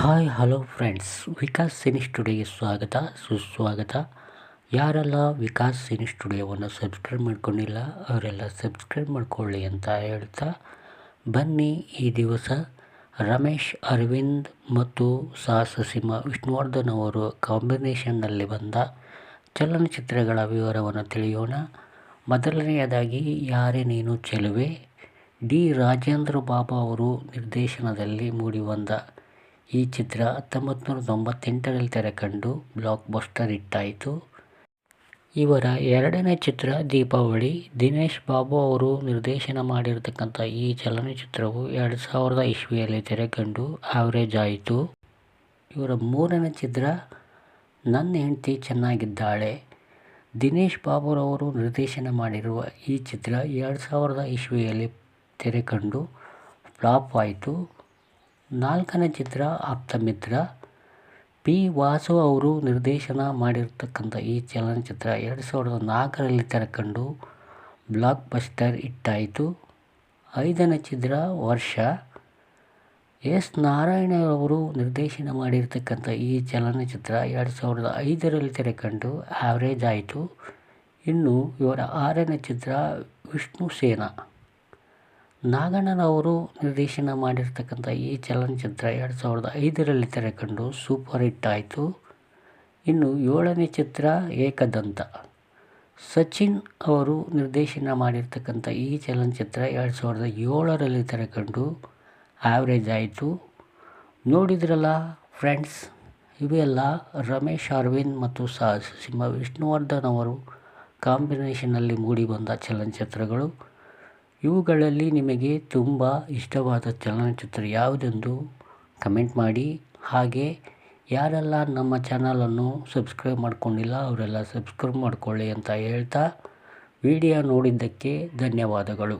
Hi, hello friends. Vikas cine ಸ್ಟುಡಿಯೋಗೆ ಸ್ವಾಗತ, ಸುಸ್ವಾಗತ. ಯಾರೆಲ್ಲ ವಿಕಾಸ್ ಸಿನಿ ಸ್ಟುಡಿಯೋವನ್ನು ಸಬ್ಸ್ಕ್ರೈಬ್ ಮಾಡ್ಕೊಂಡಿಲ್ಲ, ಅವರೆಲ್ಲ ಸಬ್ಸ್ಕ್ರೈಬ್ ಮಾಡ್ಕೊಳ್ಳಿ ಅಂತ ಹೇಳ್ತಾ ಬನ್ನಿ ಈ ದಿವಸ ರಮೇಶ್, ಅರವಿಂದ್ ಮತ್ತು ಸಾಹಸ ಸಿಂಹ ವಿಷ್ಣುವರ್ಧನ್ ಅವರು ಕಾಂಬಿನೇಷನ್ನಲ್ಲಿ ಬಂದ ಚಲನಚಿತ್ರಗಳ ವಿವರವನ್ನು ತಿಳಿಯೋಣ. ಮೊದಲನೆಯದಾಗಿ, ಯಾರೇ ನೀನು ಚೆಲುವೆ, ಡಿ. ರಾಜೇಂದ್ರ ಬಾಬು ಅವರು ನಿರ್ದೇಶನದಲ್ಲಿ ಮೂಡಿಬಂದ ಈ ಚಿತ್ರ ಹತ್ತೊಂಬತ್ತು ನೂರ ತೊಂಬತ್ತೆಂಟರಲ್ಲಿ ತೆರೆಕಂಡು ಬ್ಲಾಕ್ ಬಸ್ಟರ್ ಇಟ್ಟಾಯಿತು ಇವರ ಎರಡನೇ ಚಿತ್ರ ದೀಪಾವಳಿ. ದಿನೇಶ್ ಬಾಬು ಅವರು ನಿರ್ದೇಶನ ಮಾಡಿರತಕ್ಕಂಥ ಈ ಚಲನಚಿತ್ರವು ಎರಡು ಸಾವಿರದ ಇಸ್ವಿಯಲ್ಲಿ ತೆರೆಕಂಡು ಆವರೇಜ್ ಆಯಿತು. ಇವರ ಮೂರನೇ ಚಿತ್ರ ನನ್ನ ಹೆಂಡತಿ ಚೆನ್ನಾಗಿದ್ದಾಳೆ. ದಿನೇಶ್ ಬಾಬುರವರು ನಿರ್ದೇಶನ ಮಾಡಿರುವ ಈ ಚಿತ್ರ ಎರಡು ಸಾವಿರದ ಇಸ್ವಿಯಲ್ಲಿ ತೆರೆಕಂಡು ಫ್ಲಾಪ್ ಆಯಿತು. ನಾಲ್ಕನೇ ಚಿತ್ರ ಆಪ್ತ ಮಿತ್ರ. ಪಿ. ವಾಸು ಅವರು ನಿರ್ದೇಶನ ಮಾಡಿರ್ತಕ್ಕಂಥ ಈ ಚಲನಚಿತ್ರ ಎರಡು ಸಾವಿರದ ನಾಲ್ಕರಲ್ಲಿ ತೆರೆಕಂಡು ಬ್ಲಾಕ್ ಬಸ್ಟರ್ ಇಟ್ಟಾಯಿತು ಐದನೇ ಚಿತ್ರ ವರ್ಷ. ಎಸ್. ನಾರಾಯಣ ಅವರು ನಿರ್ದೇಶನ ಮಾಡಿರ್ತಕ್ಕಂಥ ಈ ಚಲನಚಿತ್ರ ಎರಡು ಸಾವಿರದ ಐದರಲ್ಲಿ ತೆರೆಕಂಡು ಆ್ಯಾವ್ರೇಜ್ ಆಯಿತು. ಇನ್ನು ಇವರ ಆರನೇ ಚಿತ್ರ ವಿಷ್ಣು ಸೇನಾ. ನಾಗಣ್ಣನವರು ನಿರ್ದೇಶನ ಮಾಡಿರ್ತಕ್ಕಂಥ ಈ ಚಲನಚಿತ್ರ ಎರಡು ಸಾವಿರದ ಐದರಲ್ಲಿ ತೆರೆಕಂಡು ಸೂಪರ್ ಹಿಟ್ ಆಯಿತು. ಇನ್ನು ಏಳನೇ ಚಿತ್ರ ಏಕದಂತ. ಸಚಿನ್ ಅವರು ನಿರ್ದೇಶನ ಮಾಡಿರ್ತಕ್ಕಂಥ ಈ ಚಲನಚಿತ್ರ ಎರಡು ಸಾವಿರದ ಏಳರಲ್ಲಿ ತೆರೆಕಂಡು ಆವ್ರೇಜ್ ಆಯಿತು. ನೋಡಿದ್ರಲ್ಲ ಫ್ರೆಂಡ್ಸ್ ಇವೆಲ್ಲ ರಮೇಶ್, ಅರವಿಂದ್ ಮತ್ತು ಸಾಹಸ ಸಿಂಹ ವಿಷ್ಣುವರ್ಧನ್ ಅವರು ಕಾಂಬಿನೇಷನಲ್ಲಿ ಮೂಡಿಬಂದ ಚಲನಚಿತ್ರಗಳು. ಇವುಗಳಲ್ಲಿ ನಿಮಗೆ ತುಂಬ ಇಷ್ಟವಾದ ಚಲನಚಿತ್ರ ಯಾವುದೆಂದು ಕಮೆಂಟ್ ಮಾಡಿ. ಹಾಗೆ ಯಾರೆಲ್ಲ ನಮ್ಮ ಚಾನಲನ್ನು ಸಬ್ಸ್ಕ್ರೈಬ್ ಮಾಡಿಕೊಂಡಿಲ್ಲ ಅವರೆಲ್ಲ ಸಬ್ಸ್ಕ್ರೈಬ್ ಮಾಡಿಕೊಳ್ಳಿ ಅಂತ ಹೇಳ್ತಾ ವಿಡಿಯೋ ನೋಡಿದ್ದಕ್ಕೆ ಧನ್ಯವಾದಗಳು.